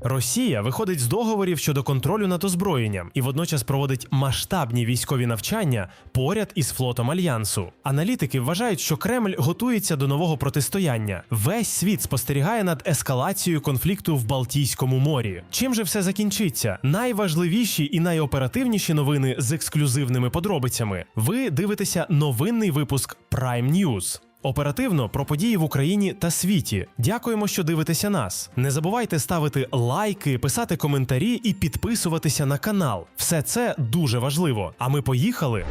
Росія виходить з договорів щодо контролю над озброєнням і водночас проводить масштабні військові навчання поряд із флотом альянсу. Аналітики вважають, що Кремль готується до нового протистояння. Весь світ спостерігає над ескалацією конфлікту в Балтійському морі. Чим же все закінчиться? Найважливіші і найоперативніші новини з ексклюзивними подробицями. Ви дивитеся новинний випуск Prime News. Оперативно про події в Україні та світі. Дякуємо, що дивитеся нас. Не забувайте ставити лайки, писати коментарі і підписуватися на канал. Все це дуже важливо. А ми поїхали.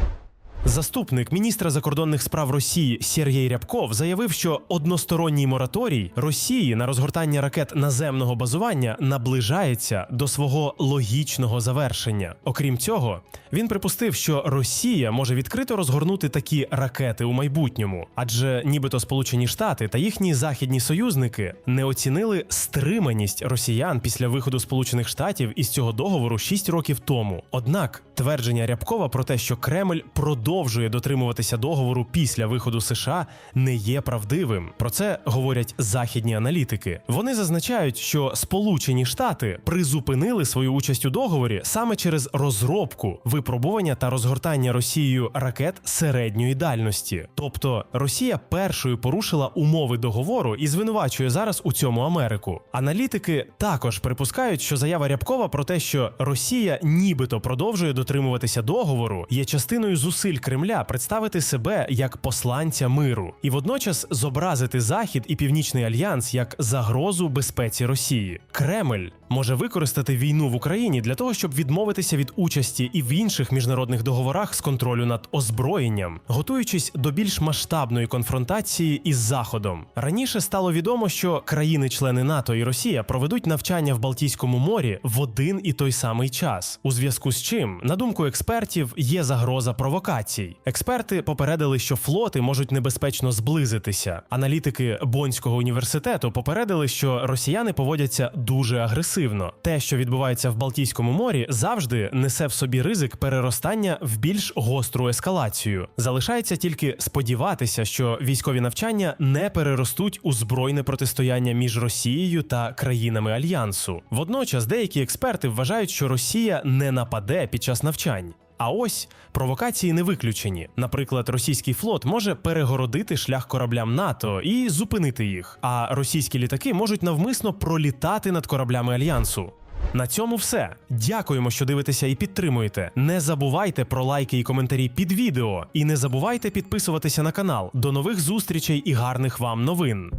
Заступник міністра закордонних справ Росії Сергій Рябков заявив, що односторонній мораторій Росії на розгортання ракет наземного базування наближається до свого логічного завершення. Окрім цього, він припустив, що Росія може відкрито розгорнути такі ракети у майбутньому, адже нібито Сполучені Штати та їхні західні союзники не оцінили стриманість росіян після виходу Сполучених Штатів із цього договору 6 років тому. Однак твердження Рябкова про те, що Кремль продовжує дотримуватися договору після виходу США, не є правдивим. Про це говорять західні аналітики. Вони зазначають, що Сполучені Штати призупинили свою участь у договорі саме через розробку, випробування та розгортання Росією ракет середньої дальності. Тобто Росія першою порушила умови договору і звинувачує зараз у цьому Америку. Аналітики також припускають, що заява Рябкова про те, що Росія нібито продовжує дотримуватися договору, є частиною зусиль Кремля представити себе як посланця миру і водночас зобразити Захід і Північний альянс як загрозу безпеці Росії. Кремль може використати війну в Україні для того, щоб відмовитися від участі і в інших міжнародних договорах з контролю над озброєнням, готуючись до більш масштабної конфронтації із Заходом. Раніше стало відомо, що країни-члени НАТО і Росія проведуть навчання в Балтійському морі в один і той самий час, у зв'язку з чим, на думку експертів, є загроза провокацій. Експерти попередили, що флоти можуть небезпечно зблизитися. Аналітики Бонського університету попередили, що росіяни поводяться дуже агресивно. Те, що відбувається в Балтійському морі, завжди несе в собі ризик переростання в більш гостру ескалацію. Залишається тільки сподіватися, що військові навчання не переростуть у збройне протистояння між Росією та країнами альянсу. Водночас деякі експерти вважають, що Росія не нападе під час навчань. А ось провокації не виключені. Наприклад, російський флот може перегородити шлях кораблям НАТО і зупинити їх. А російські літаки можуть навмисно пролітати над кораблями альянсу. На цьому все. Дякуємо, що дивитеся і підтримуєте. Не забувайте про лайки і коментарі під відео. І не забувайте підписуватися на канал. До нових зустрічей і гарних вам новин.